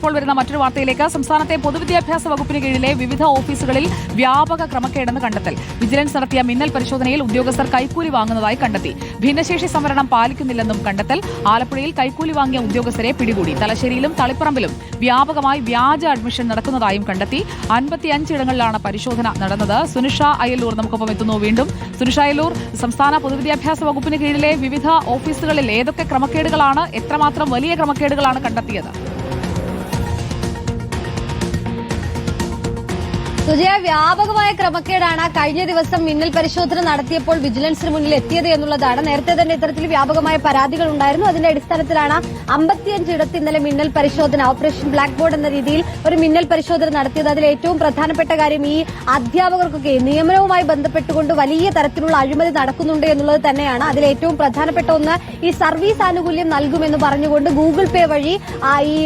ഇപ്പോൾ വരുന്ന മറ്റൊരു വാർത്തയിലേക്ക്. സംസ്ഥാനത്തെ പൊതുവിദ്യാഭ്യാസ വകുപ്പിന് കീഴിലെ വിവിധ ഓഫീസുകളിൽ വ്യാപക ക്രമക്കേടെന്ന് കണ്ടെത്തൽ. വിജിലൻസ് നടത്തിയ മിന്നൽ പരിശോധനയിൽ ഉദ്യോഗസ്ഥർ കൈക്കൂലി വാങ്ങുന്നതായി കണ്ടെത്തി. ഭിന്നശേഷി സംവരണം പാലിക്കുന്നില്ലെന്നും കണ്ടെത്തൽ. ആലപ്പുഴയിൽ കൈക്കൂലി വാങ്ങിയ ഉദ്യോഗസ്ഥരെ പിടികൂടി. തലശ്ശേരിയിലും തളിപ്പറമ്പിലും വ്യാപകമായി വ്യാജ അഡ്മിഷൻ നടക്കുന്നതായും കണ്ടെത്തി. അൻപത്തിയഞ്ചിടങ്ങളിലാണ് പരിശോധന നടന്നത്. സുനിഷ അയലൂർ നമുക്കൊപ്പം എത്തുന്നു വീണ്ടും. സുനിഷ അയലൂർ സംസ്ഥാന പൊതുവിദ്യാഭ്യാസ വകുപ്പിന് കീഴിലെ വിവിധ ഓഫീസുകളിൽ ഏതൊക്കെ ക്രമക്കേടുകളാണ്? എത്രമാത്രം വലിയ ക്രമക്കേടുകളാണ് കണ്ടെത്തിയത്? സുജയ വ്യാപകമായ ക്രമക്കേടാണ് കഴിഞ്ഞ ദിവസം മിന്നൽ പരിശോധന നടത്തിയപ്പോൾ വിജിലൻസിന് മുന്നിൽ എത്തിയത് എന്നുള്ളതാണ്. നേരത്തെ തന്നെ ഇത്തരത്തിൽ വ്യാപകമായ പരാതികൾ ഉണ്ടായിരുന്നു. അതിന്റെ അടിസ്ഥാനത്തിലാണ് അമ്പത്തിയഞ്ച് ഇടത്ത് ഇന്നലെ മിന്നൽ പരിശോധന ഓപ്പറേഷൻ ബ്ലാക്ക് ബോർഡ് എന്ന രീതിയിൽ ഒരു മിന്നൽ പരിശോധന നടത്തിയത്. അതിൽ ഏറ്റവും പ്രധാനപ്പെട്ട കാര്യം ഈ അധ്യാപകർക്കൊക്കെ നിയമനവുമായി ബന്ധപ്പെട്ടുകൊണ്ട് വലിയ തരത്തിലുള്ള അഴിമതി നടക്കുന്നുണ്ട് എന്നുള്ളത് തന്നെയാണ്. അതിൽ ഏറ്റവും പ്രധാനപ്പെട്ട ഒന്ന് ഈ സർവീസ് ആനുകൂല്യം നൽകുമെന്ന് പറഞ്ഞുകൊണ്ട് ഗൂഗിൾ പേ വഴി ഈ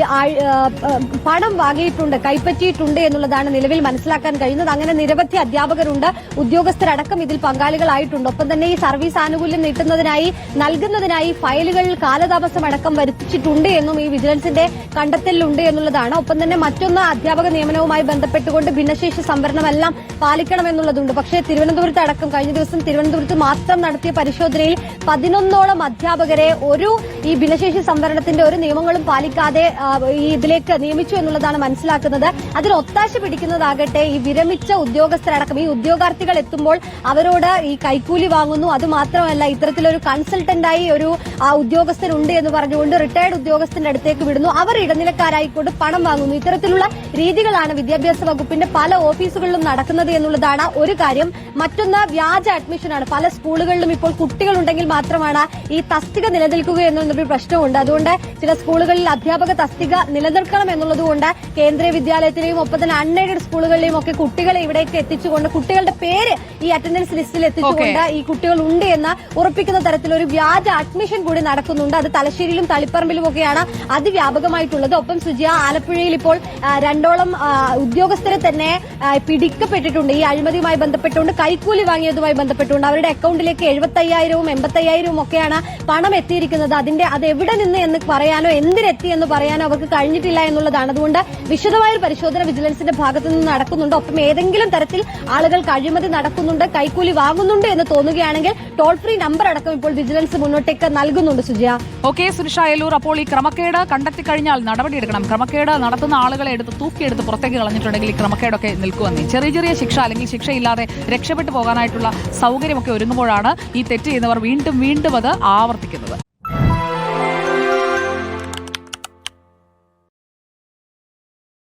പണം വാങ്ങിയിട്ടുണ്ട് കൈപ്പറ്റിയിട്ടുണ്ട് എന്നുള്ളതാണ് നിലവിൽ മനസ്സിലാക്കാൻ കഴിയുന്നത്. അങ്ങനെ നിരവധി അധ്യാപകരുണ്ട്. ഉദ്യോഗസ്ഥരടക്കം ഇതിൽ പങ്കാളികളായിട്ടുണ്ട്. ഒപ്പം തന്നെ ഈ സർവീസ് ആനുകൂല്യം നീട്ടുന്നതിനായി നൽകുന്നതിനായി ഫയലുകളിൽ കാലതാമസം അടക്കം വരുത്തിച്ചിട്ടുണ്ട് എന്നും ഈ വിജിലൻസിന്റെ കണ്ടെത്തലിലുണ്ട് എന്നുള്ളതാണ്. ഒപ്പം തന്നെ മറ്റൊന്ന് അധ്യാപക നിയമനവുമായി ബന്ധപ്പെട്ടുകൊണ്ട് ഭിന്നശേഷി സംവരണമെല്ലാം പാലിക്കണമെന്നുള്ളതുണ്ട്. പക്ഷേ തിരുവനന്തപുരത്ത് അടക്കം കഴിഞ്ഞ ദിവസം തിരുവനന്തപുരത്ത് മാത്രം നടത്തിയ പരിശോധനയിൽ പതിനൊന്നോളം അധ്യാപകരെ ഒരു ഈ ഭിന്നശേഷി സംവരണത്തിന്റെ ഒരു നിയമങ്ങളും പാലിക്കാതെ ഈ ഇതിലേക്ക് നിയമിച്ചു എന്നുള്ളതാണ് മനസ്സിലാക്കുന്നത്. അതിൽ ഒത്താശ പിടിക്കുന്നതാകട്ടെ ഈ വിരമിച്ച ഉദ്യോഗസ്ഥരടക്കം ഈ ഉദ്യോഗാർത്ഥികൾ എത്തുമ്പോൾ അവരോട് ഈ കൈക്കൂലി വാങ്ങുന്നു. അത് മാത്രമല്ല ഇത്തരത്തിലൊരു കൺസൾട്ടന്റായി ഒരു ഉദ്യോഗസ്ഥനുണ്ട് എന്ന് പറഞ്ഞുകൊണ്ട് റിട്ടയർഡ് ഉദ്യോഗസ്ഥന്റെ അടുത്തേക്ക് വിടുന്നു. അവർ ഇടനിലക്കാരായിക്കൊണ്ട് പണം വാങ്ങുന്നു. ഇത്തരത്തിലുള്ള രീതികളാണ് വിദ്യാഭ്യാസ വകുപ്പിന്റെ പല ഓഫീസുകളിലും നടക്കുന്നത് എന്നുള്ളതാണ് ഒരു കാര്യം. മറ്റൊന്ന് വ്യാജ അഡ്മിഷനാണ് പല സ്കൂളുകളിലും ഇപ്പോൾ കുട്ടികളുണ്ടെങ്കിൽ മാത്രമാണ് ഈ തസ്തിക നിലനിൽക്കുക എന്നൊരു പ്രശ്നമുണ്ട്. അതുകൊണ്ട് ചില സ്കൂളുകളിൽ അധ്യാപക തസ്തിക നിലനിൽക്കണം എന്നുള്ളതുകൊണ്ട് കേന്ദ്രീയ വിദ്യാലയത്തിലെയും ഒപ്പം തന്നെ അൺഎയ്ഡഡ് സ്കൂളുകളിലെയും ഒക്കെ കുട്ടികളെ ഇവിടേക്ക് എത്തിച്ചുകൊണ്ട് കുട്ടികളുടെ പേര് ഈ അറ്റൻഡൻസ് ലിസ്റ്റിൽ എത്തിച്ചുകൊണ്ട് ഈ കുട്ടികൾ ഉണ്ട് എന്ന് ഉറപ്പിക്കുന്ന തരത്തിലൊരു വ്യാജ അഡ്മിഷൻ കൂടി നടക്കുന്നുണ്ട്. അത് തലശ്ശേരിയിലും തളിപ്പറമ്പിലും ഒക്കെയാണ് അതിവ്യാപകമായിട്ടുള്ളത്. ഒപ്പം സുജിയ ആലപ്പുഴയിൽ ഇപ്പോൾ രണ്ടോളം ഉദ്യോഗസ്ഥരെ തന്നെ പിടിക്കപ്പെട്ടിട്ടുണ്ട്. ഈ അഴിമതിയുമായി ബന്ധപ്പെട്ടുകൊണ്ട് കൈക്കൂലി വാങ്ങിയതുമായി ബന്ധപ്പെട്ടുകൊണ്ട് അവരുടെ അക്കൗണ്ടിലേക്ക് എഴുപത്തയ്യായിരവും എൺപത്തയ്യായിരവും ഒക്കെയാണ് പണം എത്തിയിരിക്കുന്നത്. അതിന്റെ അത് എവിടെ നിന്ന് എന്ന് പറയാനോ എന്തിനെത്തി എന്ന് പറയാനോ അവർക്ക് കഴിഞ്ഞിട്ടില്ല എന്നുള്ളതാണ്. അതുകൊണ്ട് വിശദമായ ഒരു പരിശോധന വിജിലൻസിന്റെ ഭാഗത്തു നിന്ന് നടക്കുന്നുണ്ട്. ഒപ്പം ഏതെങ്കിലും തരത്തിൽ ആളുകൾ കഴിമതി നടക്കുന്നുണ്ട് കൈക്കൂലി വാങ്ങുന്നുണ്ട് എന്ന് തോന്നുകയാണെങ്കിൽ ടോൾ ഫ്രീ നമ്പർ അടക്കം ഇപ്പോൾ വിജിലൻസ് മുന്നോട്ടേക്ക് നൽകുന്നുണ്ട് സുജിയ. ഓക്കെ സുനിഷ അയലൂർ. അപ്പോൾ ഈ ക്രമക്കേട് കണ്ടെത്തി കഴിഞ്ഞാൽ നടപടിയെടുക്കണം. ക്രമക്കേട് നടത്തുന്ന ആളുകളെ എടുത്ത് തൂക്കിയെടുത്ത് പുറത്തേക്ക് കളഞ്ഞിട്ടുണ്ടെങ്കിൽ ഈ ക്രമക്കേടൊക്കെ നിൽക്കുമെന്നേ. ചെറിയ ചെറിയ ശിക്ഷ അല്ലെങ്കിൽ ശിക്ഷയില്ലാതെ രക്ഷപ്പെട്ടു പോകാനായിട്ടുള്ള സൗകര്യമൊക്കെ ഒരുങ്ങുമ്പോഴാണ് ഈ തെറ്റ് ചെയ്യുന്നവർ വീണ്ടും വീണ്ടും അത് ആവർത്തിക്കുന്നത്.